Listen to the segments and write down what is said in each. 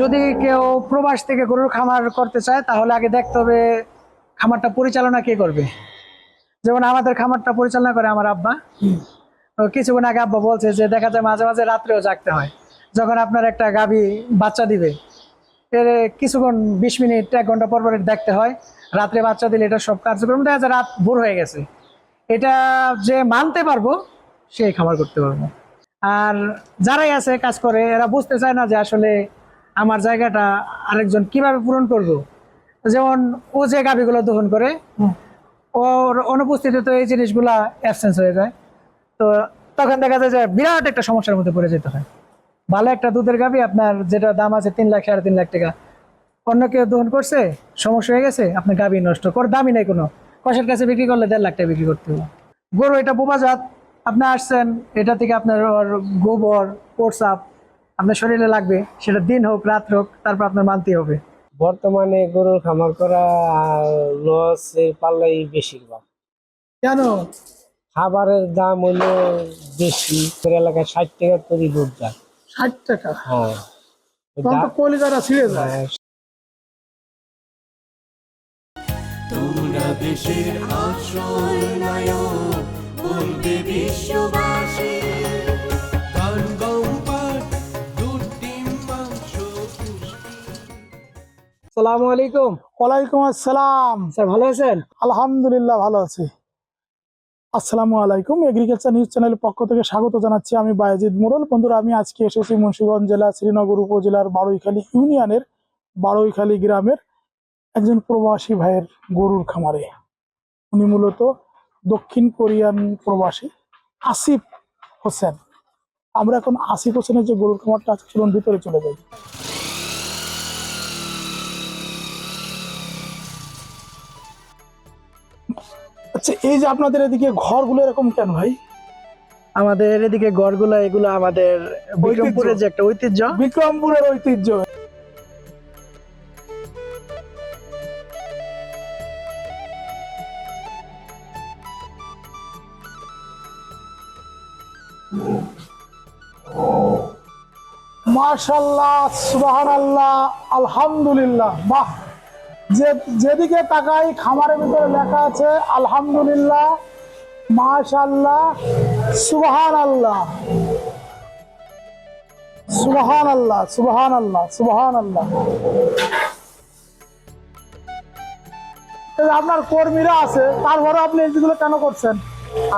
যদি কেউ প্রবাস থেকে গরুর খামার করতে চায়, তাহলে আগে দেখতে হবে খামারটা পরিচালনা কে করবে। যেমন আমাদের খামারটা পরিচালনা করে আমার আব্বা। কিছুক্ষণ আগে আব্বা বলছে যে, দেখা যায় মাঝে মাঝে রাত্রেও জাগতে হয়। যখন আপনার একটা গাভী বাচ্চা দিবে, এর কিছুক্ষণ, বিশ মিনিট, এক ঘণ্টা পর পর দেখতে হয়, রাত্রে বাচ্চা দিলে এটা সব কার্যক্রম। দেখা যায় রাত ভোর হয়ে গেছে। এটা যে মানতে পারব, সেই খামার করতে পারব। আর যারাই আছে কাজ করে, এরা বুঝতে চায় না যে আসলে আমার জায়গাটা আরেকজন কীভাবে পূরণ করব? যেমন ও যে গাভিগুলো দহন করে ওর অনুপস্থিতিতে তো এই জিনিসগুলা অ্যাবসেন্স হয়ে যায়। তো তখন দেখা যায় যে বিরাট একটা সমস্যার মধ্যে পড়ে যেতে হয়। ভালো একটা দুধের গাভি আপনার যেটা দাম আছে তিন লাখ সাড়ে তিন লাখ টাকা। অন্য কেউ দহন করছে সমস্যা হয়ে গেছে আপনার গাভি নষ্ট কর দামই নেই কোনো। কষের কাছে বিক্রি করলে দেড় লাখ টাকা বিক্রি করতে হবে। গরু এটা বোবাজাত আপনি আসছেন এটা থেকে আপনার গোবর পোটসাপ আপনার শরীরে লাগবে সেটা দিন হোক রাত হোক তারপর আপনার মানতে হবে। বর্তমানে গরুর খামার করা লস পাল্লাই বেশিরভাগ। কেন? খাবারের দাম হলো বেশি তোর এলাকায় ষাট টাকা তৈরি দুধ যায়। ষাট টাকা? হ্যাঁ। ছিঁড়ে যায়। হ্যাঁ, তোমরা দেশের আসল নায়ক বলবে বিশ্ববাসী। সালামু আলাইকুম। ওয়ালাইকুম আসসালাম। স্যার ভালো আছেন? আলহামদুলিল্লাহ ভালো আছি। আসসালামু আলাইকুম। এগ্রিকালচার নিউজ চ্যানেলের পক্ষ থেকে স্বাগত জানাচ্ছি আমি বায়েজিদ মোড়ল। বন্ধুরা আমি আজকে এসেছি মুন্সিগঞ্জ জেলা শ্রীনগর উপজেলার বারৈখালী ইউনিয়নের বারৈখালী গ্রামের একজন প্রবাসী ভাইয়ের গরুর খামারে। উনি মূলত দক্ষিণ কোরিয়ান প্রবাসী আসিফ হোসেন। আমরা এখন আসিফ হোসেনের যে গরুর খামারটা আছে চলুন ভিতরে চলে যাই। আচ্ছা এই যে আপনাদের এদিকে ঘরগুলো এরকম কেন ভাই? আমাদের এদিকে গড়গুলা এগুলো আমাদের বিক্রমপুরের যে একটা ঐতিহ্য। বিক্রমপুরের ঐতিহ্য। মাশাল্লাহ সুবাহান আল্লাহ আলহামদুলিল্লাহ বাহ। যেদিকে তাকাই, খামারের ভিতরে লেখা আছে, আলহামদুলিল্লাহ মাশাল্লাহ সুবাহান আল্লাহ সুবহান আল্লাহ সুবহান আল্লাহ সুবহান আল্লাহ আপনার কর্মীরা আছে তারপরে আপনি এগুলো কেন করছেন?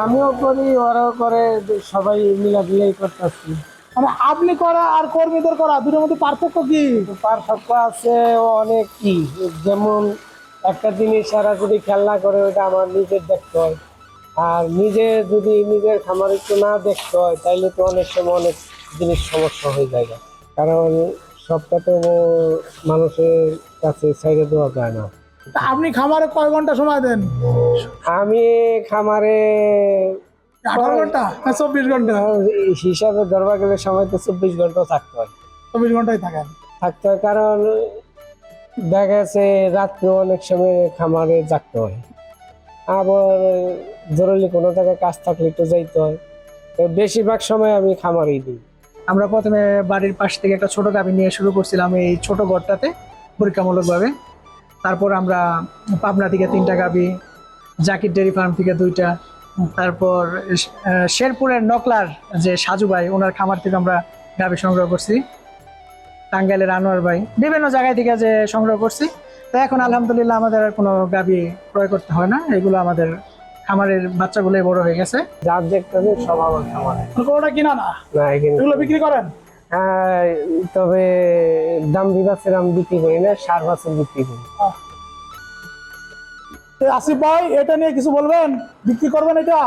আমিও করি, ওরাও করে, সবাই মিলাদিলাই করতেছি। মানে আপনি করা আর কর্মীদের করা দুটোর মধ্যে পার্থক্য কি? পার্থক্য আছে অনেক কি যেমন একটা জিনিস সারা যদি খেলনা করে ওটা আমার নিজের দেখতে হয়। আর নিজে যদি নিজের খামার একটু না দেখতে হয় তাইলে তো অনেক সময় অনেক জিনিস সমস্যা হয়ে যায়। কারণ সবটা তো মানুষের কাছে ছেড়ে দেওয়া যায় না। আপনি খামারে কয় ঘণ্টা সময় দেন? আমি খামারে আঠারো ঘণ্টা না চব্বিশ ঘণ্টা। হিসাবে ধরবা গেলে সময় তো চব্বিশ ঘণ্টা থাকতে হয়। চব্বিশ ঘন্টায় থাকেন থাকতে হয় কারণ দেখা গেছে রাত্রে অনেক সময় খামারে জাগতে হয়। আবার জরুরি কোনো জায়গায় কাজ থাকলে একটু যাইতে হয়। তো বেশিরভাগ সময় আমি খামারেই দিই। আমরা প্রথমে বাড়ির পাশ থেকে একটা ছোট গাভী নিয়ে শুরু করছিলাম এই ছোট ঘরটাতে পরীক্ষামূলকভাবে। তারপর আমরা পাবনা থেকে তিনটা গাভী জাকির ডেয়ারি ফার্ম থেকে দুইটা তারপর শেরপুরের নকলার যে সাজু ভাই ওনার খামার থেকে আমরা গাভী সংগ্রহ করছি। টাঙ্গাইলের আনোয়ার ভাই বিভিন্ন জায়গায় থেকে যে সংগ্রহ করছি। তো এখন আলহামদুলিল্লাহ আমাদের আর কোনো গাভী ক্রয় করতে হয় না। এগুলো আমাদের খামারের বাচ্চাগুলোই বড় হয়ে গেছে। যার দেখতে সব আমার খামারে। কোনোটা কিনা না? এগুলো বিক্রি করেন? তবে দাম বিভাগের আমি বিক্রি করি না সার বাছর বিক্রি করি। আসিফ ভাই এটা নিয়ে কিছু বলবেন? বিক্রি করবেন এটা?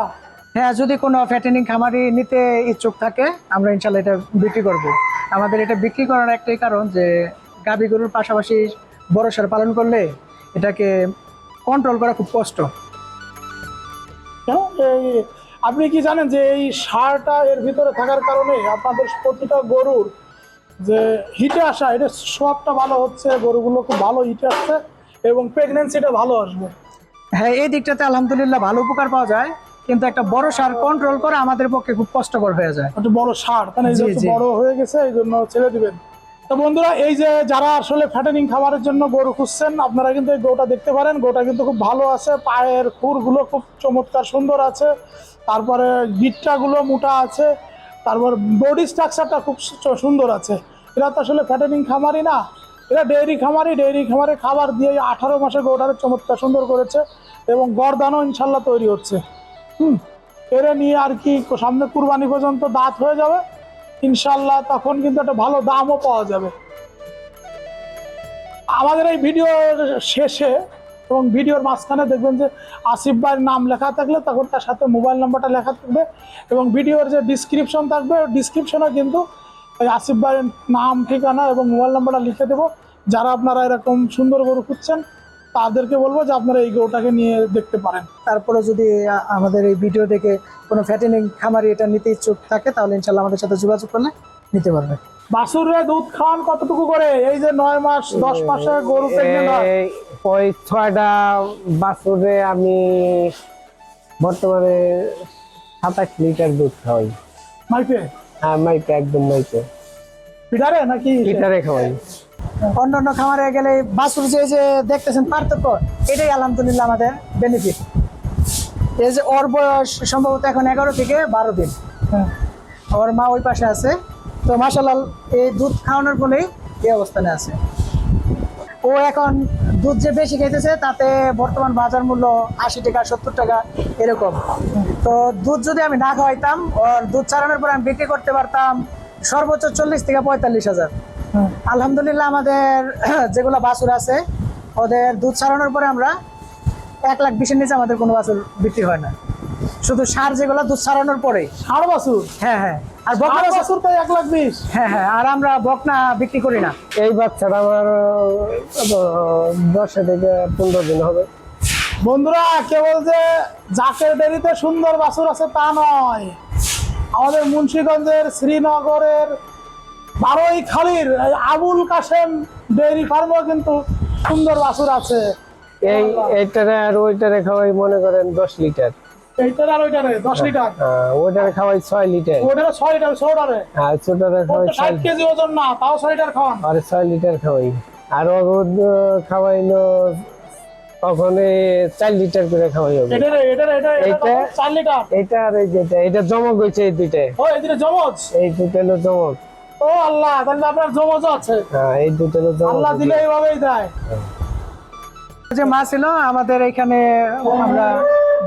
হ্যাঁ যদি কোনো ফ্যাটেনিং খামারি নিতে ইচ্ছুক থাকে আমরা ইনশাল্লাহ এটা বিক্রি করব। আমাদের এটা বিক্রি করার একটাই কারণ যে গাভী গরুর পাশাপাশি বড় সার পালন করলে এটাকে কন্ট্রোল করা খুব কষ্ট। আপনি কি জানেন যে এই সারটা এর ভিতরে থাকার কারণে আপনাদের প্রতিটা গরুর যে হিটে আসা এটা সবটা ভালো হচ্ছে গরুগুলো খুব ভালো হিটে আসছে এবং প্রেগনেন্সিটা ভালো আসবে। হ্যাঁ এই দিকটাতে আলহামদুলিল্লাহ ভালো উপকার পাওয়া যায় কিন্তু একটা বড় সার কন্ট্রোল করা আমাদের পক্ষে খুব কষ্টকর হয়ে যায়। একটা বড় সার জি। বড় হয়ে গেছে এই জন্য ছেড়ে দিবেন। তো বন্ধুরা এই যে যারা আসলে ফ্যাটেনিং খাবারের জন্য গরু খুঁজছেন আপনারা কিন্তু এই গরুটা দেখতে পারেন। গরুটা কিন্তু খুব ভালো আছে পায়ের খুরগুলো খুব চমৎকার সুন্দর আছে তারপরে গিটটাগুলো মোটা আছে তারপর বডি স্ট্রাকচারটা খুব সুন্দর আছে। এরা তো আসলে ফ্যাটেনিং খামারই না এরা ডেইরি খামারই ডেইরি খামারে খাবার দিয়ে আঠারো মাসে গরুটাকে চমৎকার সুন্দর করেছে এবং গরদানও ইনশাল্লাহ তৈরি হচ্ছে। হুম, এরা নিয়ে আর কি সামনে কুরবানি পর্যন্ত দাঁত হয়ে যাবে, ইনশাল্লাহ তখন কিন্তু একটা ভালো দামও পাওয়া যাবে। আমাদের এই ভিডিও শেষে এবং ভিডিওর মাঝখানে দেখবেন যে আসিফ ভাইয়ের নাম লেখা থাকলে তখন তার সাথে মোবাইল নাম্বারটা লেখা থাকবে এবং ভিডিওর যে ডিসক্রিপশন থাকবে ডিসক্রিপশনে কিন্তু ওই আসিফ ভাইয়ের নাম ঠিকানা এবং মোবাইল নাম্বারটা লিখে দেবো। যারা আপনারা এরকম সুন্দর গরু খুঁজছেন তাদেরকে বলব যে আপনারা এই গরুটাকে নিয়ে দেখতে পারেন। তারপরে যদি আমাদের এই ভিডিও দেখে কোনো ফ্যাটেনিং খামারি এটা নিতে ইচ্ছুক থাকে তাহলে ইনশাল্লাহ আমাদের সাথে যোগাযোগ করলে নিতে পারবে। বাসুরে দুধ খাওয়ান কতটুকু করে? এই যে নয় মাস দশ মাসে গরু ওই ছয়টা বাছুরে আমি বর্তমানে সাতাশ লিটার দুধ খাওয়াই। মাইপে? হ্যাঁ মাইপে একদম মাইপে। পিটারে নাকি? লিটারে খাওয়াই। অন্যান্য খামারে গেলে বাছুর যে যে দেখতেছেন পার্থক্য এটাই আলহামদুলিল্লাহ আমাদের বেনিফিট এই যে ওর বয়স সম্ভবত এখন এগারো থেকে বারো দিন। হ্যাঁ। ওর মা ওই পাশে আছে। তো মাসাল্লাহ এই দুধ খাওয়ানোর ফলেই এই অবস্থানে আছে। ও এখন দুধ যে বেশি খেতেছে তাতে বর্তমান বাজার মূল্য আশি টাকা, সত্তর টাকা এরকম তো দুধ যদি আমি না খাওয়াইতাম, ওর দুধ ছাড়ানোর পর আমি বিক্রি করতে পারতাম সর্বোচ্চ চল্লিশ থেকে পঁয়তাল্লিশ হাজার। আলহামদুলিল্লাহ আমাদের যেগুলো বাছুর আছে, ওদের দুধ ছাড়ানোর পরে আমরা এক লাখ বিশের নিচে আমাদের কোনো বাছুর বিক্রি হয় না শুধু সার যেগুলো দুধ ছাড়ানোর পরে। ষাট বাছুর হ্যাঁ হ্যাঁ। আর বকনা বাছুর- তো এক লাখ বিশ। হ্যাঁ হ্যাঁ আর আমরা বকনা বিক্রি করি না। এই বাচ্চাটা আমার দশ থেকে পনেরো দিন হবে। বন্ধুরা কেবল যে জাকের ডেরিতে সুন্দর বাছুর আছে তা নয়। আমাদের মুন্সিগঞ্জের শ্রীনগরের বারোই খালির আবুল কাসেম ডেইরি ফার্মও কিন্তু সুন্দর বাছুর আছে। এই এইটারে আর ওইটারে খাওয়াই মনে করেন দশ লিটার। এইটার আর ওইটারে দশ লিটার। ওইটারে খাওয়াই ছয় লিটার। ওইটারে ছয় লিটার ছোটারে আর ছোটরে খাওয়াই ছয় ষাট কেজি ওজন না তাও ছয় লিটার খাওয়ান। আর ছয় লিটার খাওয়াই। আর অগদ খাওয়াইলো তখন এই লিটার করে খাওয়াই হবে এটারে এটারে এটা এটা এইটা? লিটার। এটা আর যেটা এটা জমক এই দুইটায় ও জমজ? এই হলো জমক। ও আল্লাহ তাহলে আপনার জমজ আছে। হ্যাঁ এই হলো জমক। আল্লাহ দিলে এইভাবেই দেয়। যে মা ছিল আমাদের এখানে আমরা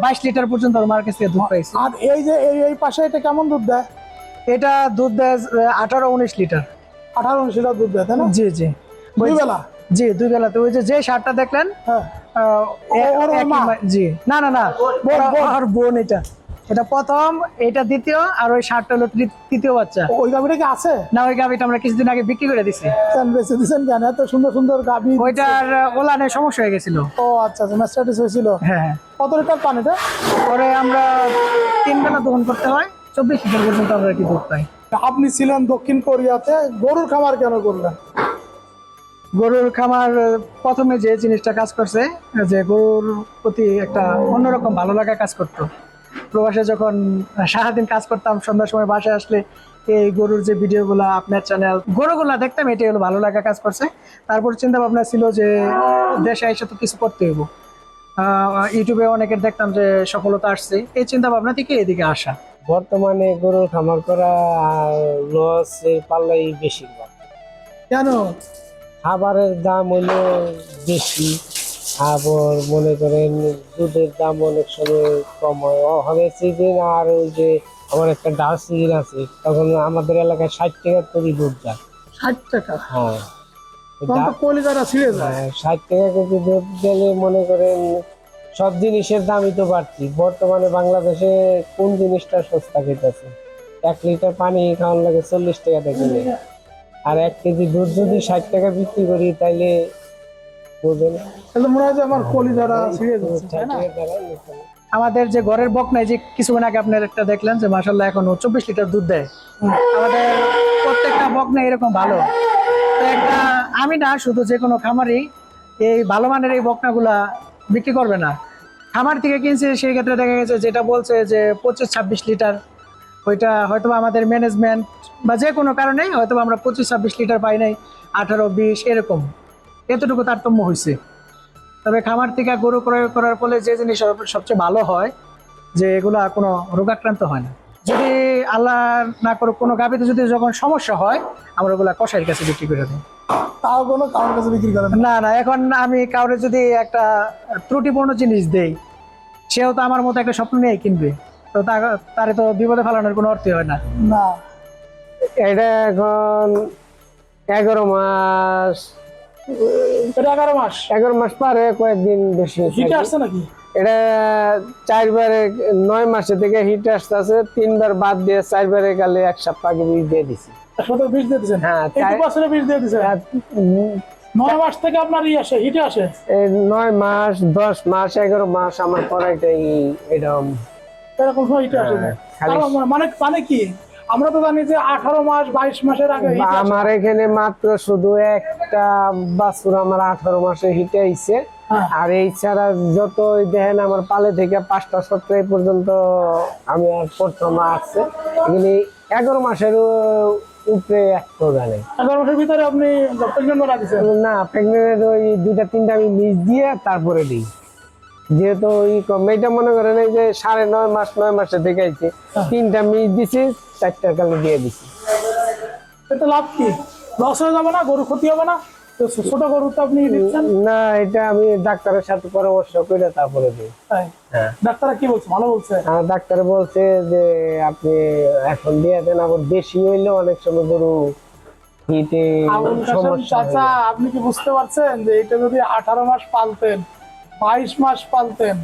বাইশ লিটার পর্যন্ত আমার কাছে দুধ পাইছি। আর এই যে এই এই পাশে এটা কেমন দুধ দেয়? এটা দুধ দেয় আঠারো উনিশ লিটার। আঠারো উনিশ লিটার দুধ দেয় তাই না? জি জি। দুই বেলা? জি দুই বেলাতে। ওই যে যে সারটা দেখলেন হ্যাঁ। জি। না না না। আর বোন এটা। এটা প্রথম এটা দ্বিতীয় আর ওই সারটা হলো তৃতীয় বাচ্চা। ওই গাভিটা কি আছে? না ওই গাভিটা আমরা কিছুদিন আগে বিক্রি করে দিছি। বেঁচে দিচ্ছেন কেন? এত সুন্দর সুন্দর গাভি ওইটার ওলানে সমস্যা হয়ে গেছিল। ও আচ্ছা আচ্ছা হয়েছিল। হ্যাঁ হ্যাঁ। কত লিটার পান এটা? পরে আমরা তিন বেলা দহন করতে হয় চব্বিশ লিটার পর্যন্ত আমরা কি দুধ পাই। আপনি ছিলেন দক্ষিণ কোরিয়াতে গরুর খামার কেন করলেন? গরুর খামার প্রথমে যে জিনিসটা কাজ করছে যে গরুর প্রতি একটা অন্যরকম ভালো লাগা কাজ করতো। প্রবাসে যখন সারাদিন কাজ করতাম সন্ধ্যার সময় বাসায় আসলে এই গরুর যে ভিডিওগুলো আপনার চ্যানেল গরুগুলা দেখতাম এটাই হলো ভালো লাগা কাজ করছে। তারপর চিন্তা ভাবনা ছিল যে দেশে এসে তো কিছু করতে হইব। ইউটিউবে অনেকের দেখতাম যে সফলতা আসছে। এই চিন্তা ভাবনা থেকে এদিকে আসা। বর্তমানে গরুর খামার করা লস পাল্লাই বেশিরভাগ। কেন? খাবারের দাম হলো বেশি। আবার মনে করেন দুধের দাম অনেক সময় কম হয়। হবে সিজন আর ওই যে আমার একটা ডাল সিজন আছে তখন আমাদের এলাকায় ষাট টাকা কেজি দুধ যায়। ষাট টাকা? হ্যাঁ। হ্যাঁ, ষাট টাকা কেজি দুধ গেলে মনে করেন সব জিনিসের দামই তো বাড়তি। বর্তমানে বাংলাদেশে কোন জিনিসটা সস্তা খেতেছে? এক লিটার পানি খাওয়ান লাগে চল্লিশ টাকা থেকে আর এক কেজি দুধ যদি ষাট টাকা বিক্রি করি তাইলে তাহলে মনে হয় যে আমার কলিজারা ছিঁড়ে যাচ্ছে তাই না টাকা দাঁড়ায় নিতে হবে। আমাদের যে ঘরের বকনায় যে কিছুক্ষণ আগে আপনার একটা দেখলেন যে মাসাল্লাহ এখন চব্বিশ লিটার দুধ দেয়। আমাদের প্রত্যেকটা বকনা এরকম ভালো। তো একটা আমি না শুধু যে কোনো খামারই এই ভালো মানের এই বকনাগুলা বিক্রি করবে না। খামার থেকে কিনছে সেই ক্ষেত্রে দেখা গেছে যেটা বলছে যে পঁচিশ ছাব্বিশ লিটার। ওইটা হয়তো আমাদের ম্যানেজমেন্ট বা যে কোনো কারণে হয়তো আমরা পঁচিশ ছাব্বিশ লিটার পাই নাই আঠারো বিশ এরকম। এতটুকু তারতম্য হয়েছে। তবে খামার থেকে গরু ক্রয় করার ফলে যে জিনিস সবচেয়ে ভালো হয় যে এগুলা কোনো রোগাক্রান্ত হয় না। যদি আল্লাহ না করুক কোনো গাভিতে যদি যখন সমস্যা হয় আমরা ওগুলা কষাইয়ের কাছে বিক্রি করে দিই। তাও কোনো কারোর কাছে বিক্রি করেন না। না এখন আমি কাউরে যদি একটা ত্রুটিপূর্ণ জিনিস দেই সেও তো আমার মতো একটা স্বপ্ন নিয়ে কিনবে। তো তা- তারে তো বিপদে ফেলানোর কোনো অর্থই হয় না। না। এটা এখন এগারো মাস এটা এগারো মাস। এগারো মাস পারে কয়েকদিন বেশি হিটে। আসছে নাকি? এটা চারবারে নয় মাসে থেকে হিট আসতে আছে তিনবার বাদ দিয়ে চারবারে গেলে এক সপ্তাহ আগে বীজ দিয়ে দিছি। দিয়ে দিচ্ছেন হ্যাঁ, বছরে দিয়ে দিচ্ছেন নয় মাস থেকে আপনার আসে হিটে আসে? এই নয় মাস দশ মাস এগারো মাস আমার পড়াইটাই এরকম। এরকম হিটে আসে না। হ্যাঁ, মানে মানে কি? আমরা তো জানি যে আঠারো মাস বাইশ মাসের আগে আমার এখানে মাত্র শুধু একটা বাছুর আমার আঠারো মাসে হিটে আইছে। হ্যাঁ। আর এই ছাড়া যতই দেখেন আমার পালে থেকে পাঁচটা এই পর্যন্ত আমি প্রথম আসছে এখানে এগারো মাসের উপরে এক জানে এগারো মাসের ভিতরে আপনি প্রেগনেন্ট না প্রেগনেন্টের ওই দুইটা তিনটা আমি মিস দিয়ে তারপরে দিই। যেহেতু ওই কম এটা মনে করেন এই যে সাড়ে নয় মাস নয় মাসে থেকে আইছে তিনটা মিস দিছি চারটা কালে দিয়ে দিছি। এতে লাভ কি? লস হয়ে যাবে না? গরু ক্ষতি হবে না? ছোট গরু তো আপনি দিচ্ছেন। না এটা আমি ডাক্তারের সাথে পরামর্শ করে তারপরে দিই। তাই? হ্যাঁ। ডাক্তাররা কি বলছে? ভালো বলছে? আমার ডাক্তার বলছে যে আপনি এখন দিয়ে দেন আবার বেশি হইলে অনেক সময় গরু হিটে সমস্যা চাচা আপনি কি বুঝতে পারছেন যে এটা যদি আঠারো মাস পালতেন বাইশ মাস পালতেন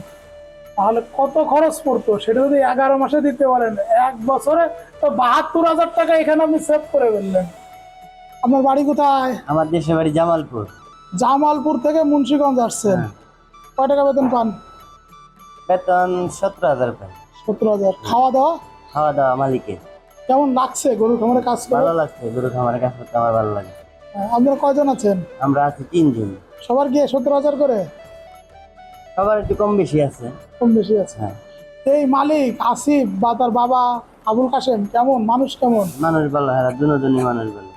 তাহলে কত খরচ পড়তো? সেটা যদি এগারো মাসে দিতে পারেন এক বছরে তো বাহাত্তর হাজার টাকা এখানে আপনি সেভ করে ফেললেন। আপনার বাড়ি কোথায়? আমার দেশের বাড়ি জামালপুর। জামালপুর থেকে মুন্সিগঞ্জ আসছেন। হ্যাঁ। কয় টাকা বেতন পান? বেতন সতেরো হাজার পাই। সতেরো হাজার। খাওয়া দাওয়া? খাওয়া দাওয়া মালিকের। কেমন লাগছে গরু খামারে কাজ করে? ভালো লাগছে গরু খামারের কাজ করতে আমার ভালো লাগে। হ্যাঁ, আপনারা কয়জন আছেন? আমরা আছি তিনজন। সবার গিয়ে সতেরো হাজার করে? সবার একটু কম বেশি আছে। কম বেশি আছে? হ্যাঁ। এই মালিক আসিফ বা তার বাবা আবুল কাসেম কেমন? মানুষ কেমন? মানুষ ভালো হ্যাঁ দুজনই মানুষ ভালো।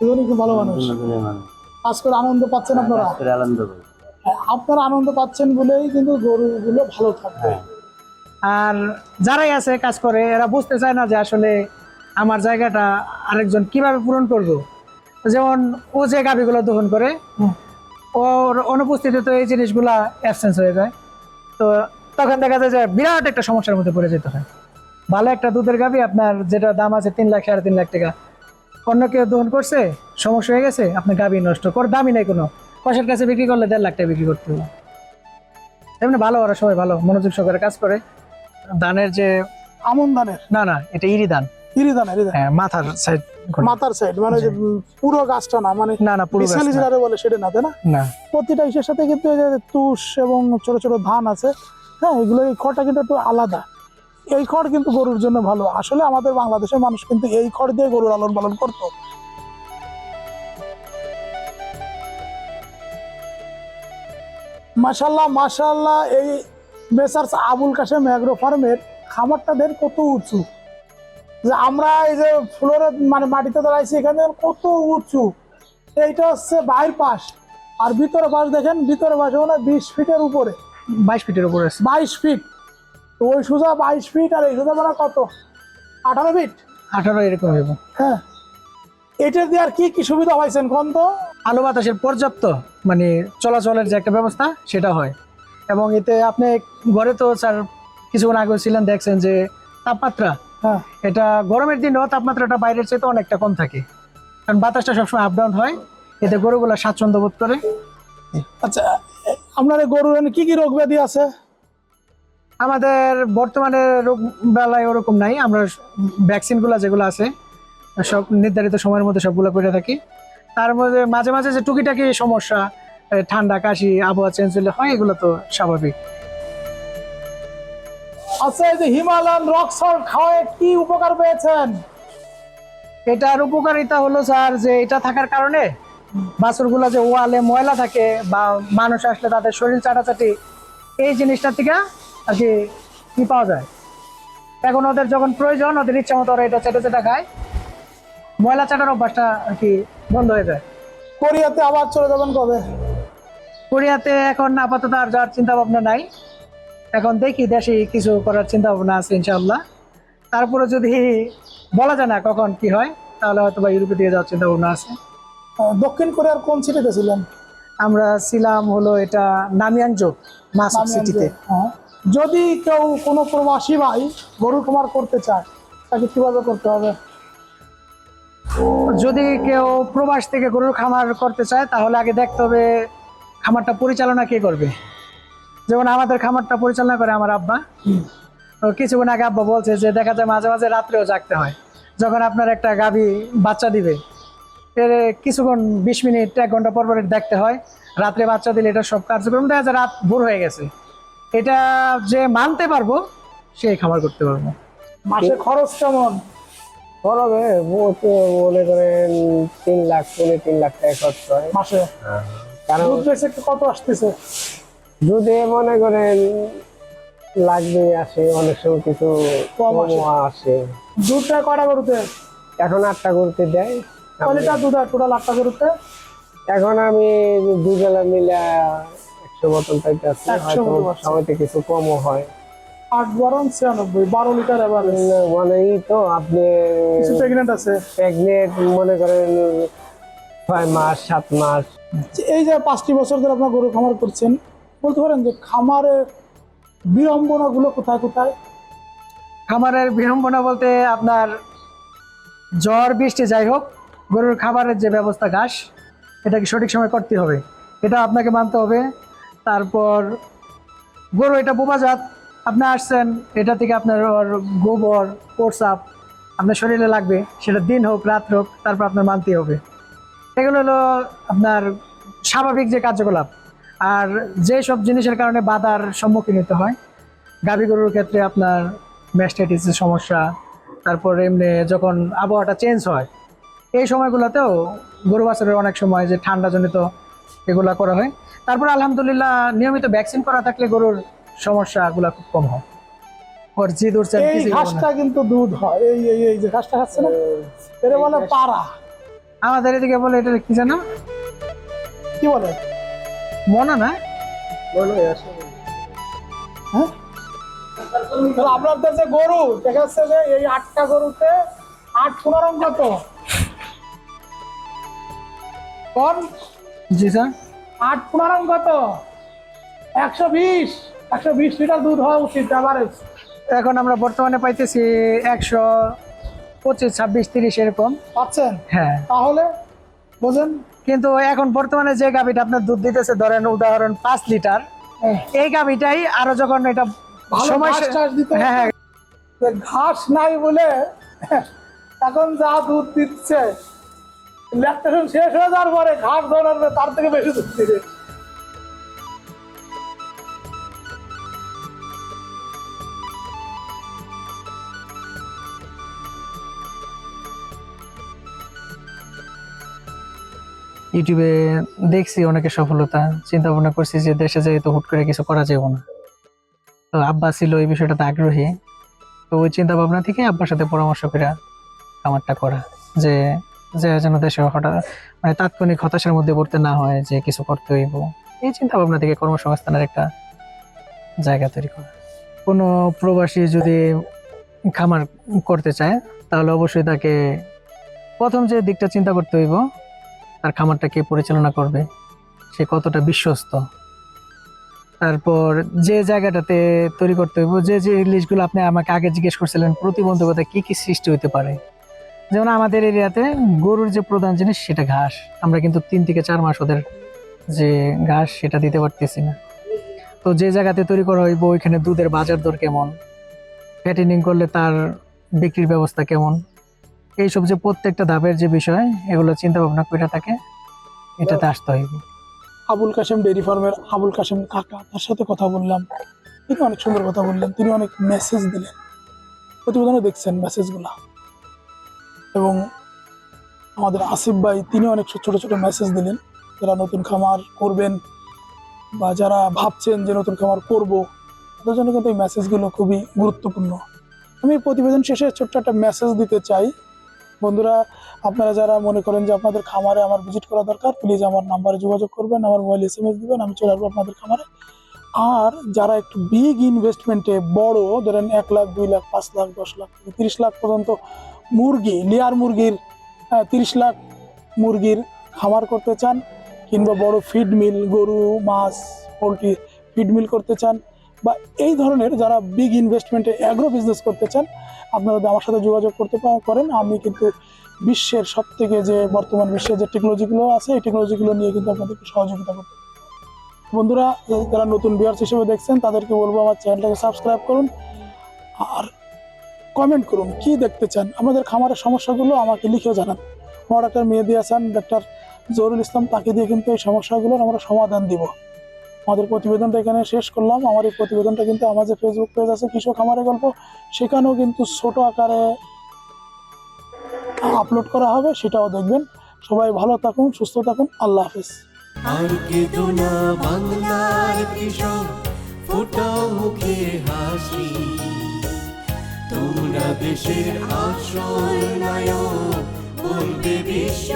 দুজনই খুব ভালো মানুষ? দুজনই মানুষ। কাজ করে আনন্দ পাচ্ছেন আপনারা? কাজ করে আনন্দ হ্যাঁ, আপনারা আনন্দ পাচ্ছেন বলেই কিন্তু গরুগুলো ভালো থাকবে। হ্যাঁ। আর যারাই আছে কাজ করে এরা বুঝতে চায় না যে আসলে আমার জায়গাটা আরেকজন কীভাবে পূরণ করব। যেমন ও যে গাভিগুলো দহন করে। ওর অনুপস্থিতিতে এই জিনিসগুলা অ্যাবসেন্স হয়ে যায়। তো তখন দেখা যায় যে বিরাট একটা সমস্যার মধ্যে পড়ে যেতে হয়। ভালো একটা দুধের গাভি আপনার যেটা দাম আছে তিন লাখ সাড়ে তিন লাখ টাকা। অন্য কেউ দহন করছে সমস্যা হয়ে গেছে আপনার গাভি নষ্ট কর দামই নেই কোনো। কষের কাছে বিক্রি করলে দেড় লাখ টাকা বিক্রি করতে হবে। এমনি ভালো ওরা সবাই ভালো মনোযোগ সহকারে কাজ করে। ধানের যে আমন ধানের না না এটা ইরি ধান ইরি ধানের ইরি ধান। হ্যাঁ মাথার সাইড মাথার সাইড মানে পুরো গাছটা না মানে না না পুরো। বলে সেটা না তাই না? না। প্রতিটা ইসের সাথে কিন্তু তুষ এবং ছোট ছোট ধান আছে হ্যাঁ এগুলো এই খড়টা কিন্তু একটু আলাদা। এই খড় কিন্তু গরুর জন্য ভালো। আসলে আমাদের বাংলাদেশের মানুষ কিন্তু এই খড় দিয়ে গরুর লালন পালন করতো। মাশাল্লাহ মাশাল্লাহ এই মেসার্স আবুল কাশেম অ্যাগ্রো ফার্মের খামারটা দেন কত উঁচু? যে আমরা এই যে ফ্লোরে মানে মাটিতে দাঁড়াইছি এখানে কত উঁচু। এইটা হচ্ছে বাইর পাশ। আর ভিতরে পাশ দেখেন ভিতরে পাশে মানে বিশ ফিটের উপরে। বাইশ ফিটের উপরে বাইশ ফিট। ওই সোজা বাইশ ফিট আর এই সোজা মানে কত? আঠারো ফিট? আঠারো এরকম হইব। হ্যাঁ। এটা দিয়ে আর কি কি সুবিধা পাইছেন কোন তো? আলো বাতাসের পর্যাপ্ত মানে চলাচলের যে একটা ব্যবস্থা সেটা হয়। এবং এতে আপনি ঘরে তো স্যার কিছুক্ষণ আগে ছিলেন দেখছেন যে তাপমাত্রা হ্যাঁ এটা গরমের দিনেও তাপমাত্রাটা বাইরের চাইতে অনেকটা কম থাকে। কারণ বাতাসটা সবসময় আপ ডাউন হয় এতে গরুগুলা স্বাচ্ছন্দ্য বোধ করে। আচ্ছা আপনার গরুর কি কি রোগ ব্যাধি আছে? আমাদের বর্তমানে রোগ বেলায় ওরকম নাই আমরা ভ্যাকসিনগুলো যেগুলো আছে সব নির্ধারিত সময়ের মধ্যে সবগুলো করে থাকি। তার মধ্যে মাঝে মাঝে যে টুকিটাকি সমস্যা ঠান্ডা কাশি আবহাওয়া চেঞ্জ হলে হয় এগুলো তো স্বাভাবিক। আচ্ছা এই যে হিমালয়ান রক সল্ট খাওয়ায় কি উপকার পেয়েছেন? এটার উপকারিতা হলো স্যার যে এটা থাকার কারণে বাছুরগুলো যে ওয়ালে ময়লা থাকে বা মানুষ আসলে তাদের শরীর চাটাচাটি এই জিনিসটা থেকে আর কি কি পাওয়া যায়? এখন ওদের যখন প্রয়োজন ওদের ইচ্ছা মতো ওরা এটা চেটে চেটে খায়। ময়লা চাটার অভ্যাসটা আর কি বন্ধ হয়ে যায়। কোরিয়াতে আবার চলে যাবেন কবে? কোরিয়াতে এখন আপাতত আর যাওয়ার চিন্তা ভাবনা নাই। এখন দেখি দেশে কিছু করার চিন্তা ভাবনা আছে ইনশাল্লাহ তারপরে যদি বলা যায় না কখন কি হয় তাহলে হয়তো বা ইউরোপে দিয়ে যাওয়ার চিন্তা ভাবনা আছে দক্ষিণ কোরিয়ার কোন সিটিতে ছিলেন? আমরা ছিলাম হলো এটা নামিয়াংজো মাসুক সিটিতে হ্যাঁ। যদি কেউ কোনো প্রবাসী ভাই গরু খামার করতে চায় তাকে কীভাবে করতে হবে? যদি কেউ প্রবাস থেকে গরুর খামার করতে চায় তাহলে আগে দেখতে হবে খামারটা পরিচালনা কে করবে। যেমন আমাদের খামারটা পরিচালনা করে আমার আব্বা। তো কিছুক্ষণ আগে আব্বা বলছে যে দেখা যায় মাঝে মাঝে রাত্রেও জাগতে হয়। যখন আপনার একটা গাভী বাচ্চা দিবে এর কিছুক্ষণ বিশ মিনিট এক ঘণ্টা পর পর দেখতে হয়। রাত্রে বাচ্চা দিলে এটা সব কার্যক্রম দেখা যায় রাত ভোর হয়ে গেছে। এটা যে মানতে পারব সেই খামার করতে পারব। মাসে খরচ কেমন? মনে করেন তিন লাখ পনেরো তিন লাখ টাকা খরচ হয়। মাসে? কারণ দুধ কত আসতেছে? দুধে মনে করেন লাগবে আসে অনেক সময় কিছু কম আসে। দুধটা কয়টা গরুতে? এখন আটটা করতে দেয়। লিটার দুধ হয় টোটাল আটটা গরুতে? এখন আমি দুবেলা মিলে একশো বোতল পাইতে আছি 100 হয়তো বোতল আছে। সময়তে কিছু কমও হয়। আট বরং ছিয়ানব্বই বারো লিটার এবার মানে এই তো আপনি প্রেগনেন্ট আছে? প্রেগনেন্ট মনে করেন ছয় মাস সাত মাস। এই যে পাঁচটি বছর ধরে আপনার গরু খামার করছেন বলতে পারেন যে খামারের বিড়ম্বনা গুলো কোথায় কোথায়? খামারের বিড়ম্বনা বলতে আপনার ঝড় বৃষ্টি যাই হোক, গরুর খাবারের যে ব্যবস্থা, ঘাস এটাকে সঠিক সময় করতে হবে? এটা আপনাকে মানতে হবে। তারপর গরু এটা বোবাজাত আপনি আসছেন, এটা থেকে আপনার গোবর প্রসাব আপনার শরীরে লাগবে। সেটা দিন হোক, রাত হোক, তারপর আপনার মানতে হবে। এগুলো হলো আপনার স্বাভাবিক যে কার্যকলাপ। আর যে সব জিনিসের কারণে বাধার সম্মুখীন হতে হয় গাভী গরুর ক্ষেত্রে আপনার ম্যাস্টাইটিসের সমস্যা তারপর এমনি যখন আবহাওয়াটা চেঞ্জ হয় এই সময়গুলোতেও গরু বাছরের অনেক সময় যে ঠান্ডাজনিত এগুলা করা হয়। তারপর আলহামদুলিল্লাহ নিয়মিত ভ্যাকসিন করা থাকলে গরুর সমস্যাগুলো খুব কম হয়। ওর জিদ উঠছে এই ঘাসটা কিন্তু দুধ হয় এই এই এই যে ঘাসটা খাচ্ছে না? এটা বলে পাড়া। আমাদের এদিকে বলে এটা কি জানো কি বলে? মনা না? হ্যাঁ? আপনাদের যে গরু দেখা যাচ্ছে যে এই আটটা গরুতে আট পনেরো কত? কোন জি স্যার। আট পনেরো কত? একশো বিশ। একশো বিশ লিটার দুধ হওয়া উচিত অ্যাভারেজ এখন আমরা বর্তমানে পাইতেছি একশো পঁচিশ ছাব্বিশ তিরিশ এরকম। পাচ্ছেন? হ্যাঁ। তাহলে বোঝেন? কিন্তু এখন বর্তমানে যে গাভিটা আপনার দুধ দিতেছে ধরেন উদাহরণ পাঁচ লিটার এই গাভিটাই আরও যখন এটা সময় দিতে হ্যাঁ হ্যাঁ। ঘাস নাই বলে এখন যা দুধ দিচ্ছে ল্যাকটেশন শেষ হয়ে যাওয়ার পরে ঘাস ধরার তার থেকে বেশি দুধ দিবে। ইউটিউবে দেখছি অনেকের সফলতা চিন্তা ভাবনা করছি যে দেশে যাই তো হুট করে কিছু করা যাবে না। তো আব্বা ছিল এই বিষয়টাতে আগ্রহী। তো ওই চিন্তা ভাবনা থেকে আব্বার সাথে পরামর্শ করে খামারটা করা, যে যে যেন দেশে হঠাৎ মানে তাৎক্ষণিক হতাশার মধ্যে পড়তে না হয় যে কিছু করতে হইব। এই চিন্তা ভাবনা থেকে কর্মসংস্থানের একটা জায়গা তৈরি করা। কোনো প্রবাসী যদি খামার করতে চায়, তাহলে অবশ্যই তাকে প্রথম যে দিকটা চিন্তা করতে হইব তার খামারটা কে পরিচালনা করবে? সে কতটা বিশ্বস্ত? তারপর যে জায়গাটাতে তৈরি করতে হইব, যে যে জিনিসগুলো আপনি আমাকে আগে জিজ্ঞেস করছিলেন, প্রতিবন্ধকতা কি কি সৃষ্টি হতে পারে? যেমন আমাদের এরিয়াতে গরুর যে প্রধান জিনিস সেটা ঘাস। আমরা কিন্তু তিন থেকে চার মাস ওদের যে ঘাস সেটা দিতে পারতেছি না। তো যে জায়গাতে তৈরি করা হইব, ওইখানে দুধের বাজার দর কেমন? ফ্যাটেনিং করলে তার বিক্রির ব্যবস্থা কেমন? এইসব যে প্রত্যেকটা ধাপের যে বিষয়, এগুলো চিন্তা ভাবনা করে থাকে, এটাতে আসতে হইব। আবুল কাশেম ডেয়ারি ফার্মের আবুল কাশেম কাকা, তার সাথে কথা বললাম। তিনি অনেক সুন্দর কথা বললেন, তিনি অনেক মেসেজ দিলেন। প্রতিবেদনও দেখছেন মেসেজগুলা এবং আমাদের আসিফ ভাই, তিনি অনেক ছোট ছোট মেসেজ দিলেন, যারা নতুন খামার করবেন বা যারা ভাবছেন যে নতুন খামার করব, তাদের জন্য কিন্তু এই মেসেজগুলো খুবই গুরুত্বপূর্ণ। আমি প্রতিবেদন শেষে ছোট্ট একটা মেসেজ দিতে চাই। বন্ধুরা, আপনারা যারা মনে করেন যে আপনাদের খামারে আমার ভিজিট করা দরকার প্লিজ আমার নাম্বারে যোগাযোগ করবেন, আমার মোবাইল এস এম এস দেবেন, আমি চলে আসব আপনাদের খামারে। আর যারা একটু বিগ ইনভেস্টমেন্টে বড়, ধরেন এক লাখ, দুই লাখ, পাঁচ লাখ, দশ লাখ থেকে তিরিশ লাখ পর্যন্ত মুরগি লেয়ার মুরগির তিরিশ লাখ মুরগির খামার করতে চান, কিংবা বড় ফিড মিল গরু, মাছ, পোলট্রি ফিড মিল করতে চান বা এই ধরনের যারা বিগ ইনভেস্টমেন্টে অ্যাগ্রো বিজনেস করতে চান, আপনারা আমার সাথে যোগাযোগ করতে করেন, আমি কিন্তু বিশ্বের সব থেকে যে বর্তমান বিশ্বের যে টেকনোলজিগুলো আছে, এই টেকনোলজিগুলো নিয়ে কিন্তু আপনাদেরকে সহযোগিতা করতে বন্ধুরা, যারা- যারা নতুন বিয়ার্স হিসেবে দেখছেন, তাদেরকে বলব আমার চ্যানেলটাকে সাবস্ক্রাইব করুন, আর কমেন্ট করুন, কি দেখতে চান, আমাদের খামারের সমস্যাগুলো আমাকে লিখে জানান। আমার ডাক্তার মেহেদি হাসান, ডাক্তার জহুরুল ইসলাম, তাকে দিয়ে কিন্তু এই সমস্যাগুলোর আমরা সমাধান দিব। আমাদের প্রতিবেদনটা এখানে শেষ করলাম। আমার এই প্রতিবেদনটা কিন্তু আমার যে ফেসবুক পেজ আছে, কৃষক খামারের গল্প, সেখানেও কিন্তু ছোট আকারে আপলোড করা হবে, সেটাও দেখবেন। সবাই ভালো থাকুন, সুস্থ থাকুন, আল্লাহ হাফিজ। আর বাংলার কৃষক মুখে হাসি। তোমরা দেশের আসল নায়ক, বলবে বিশ্ব